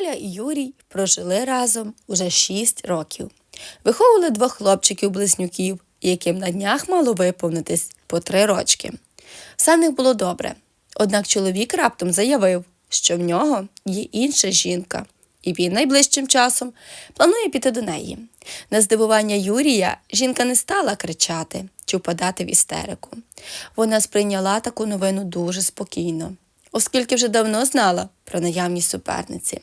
Оля і Юрій прожили разом уже 6 років. Виховували двох хлопчиків-близнюків, яким на днях мало виповнитись по три рочки. Все них було добре. Однак чоловік раптом заявив, що в нього є інша жінка, і він найближчим часом планує піти до неї. На здивування Юрія жінка не стала кричати чи впадати в істерику. Вона сприйняла таку новину дуже спокійно, оскільки вже давно знала про наявність суперниці.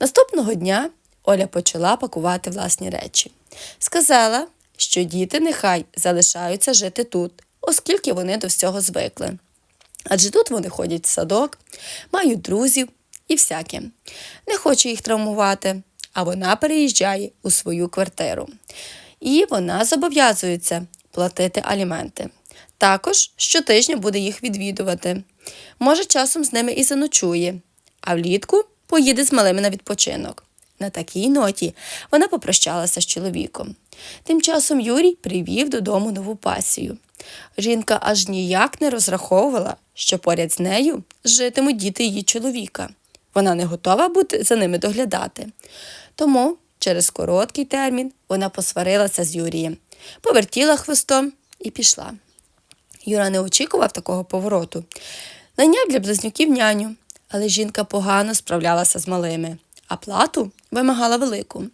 Наступного дня Оля почала пакувати власні речі. Сказала, що діти нехай залишаються жити тут, оскільки вони до всього звикли. Адже тут вони ходять в садок, мають друзів і всяке. Не хоче їх травмувати, а вона переїжджає у свою квартиру. І вона зобов'язується платити аліменти. Також щотижня буде їх відвідувати. Може, часом з ними і заночує, а влітку поїде з малими на відпочинок. На такій ноті вона попрощалася з чоловіком. Тим часом Юрій привів додому нову пасію. Жінка аж ніяк не розраховувала, що поряд з нею житимуть діти її чоловіка. Вона не готова бути за ними доглядати. Тому через короткий термін вона посварилася з Юрієм, повертіла хвостом і пішла. Юра не очікував такого повороту. Найняв для близнюків няню, але жінка погано справлялася з малими, а плату вимагала велику.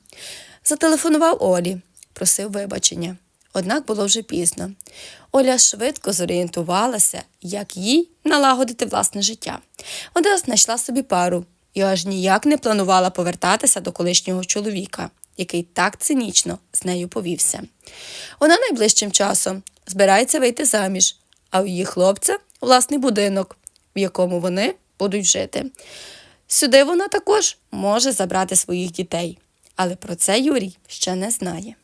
Зателефонував Олі, просив вибачення. Однак було вже пізно. Оля швидко зорієнтувалася, як їй налагодити власне життя. Вона знайшла собі пару і аж ніяк не планувала повертатися до колишнього чоловіка, який так цинічно з нею повівся. Вона найближчим часом збирається вийти заміж, а у її хлопця власний будинок, в якому вони будуть жити. Сюди вона також може забрати своїх дітей, але про це Юрій ще не знає.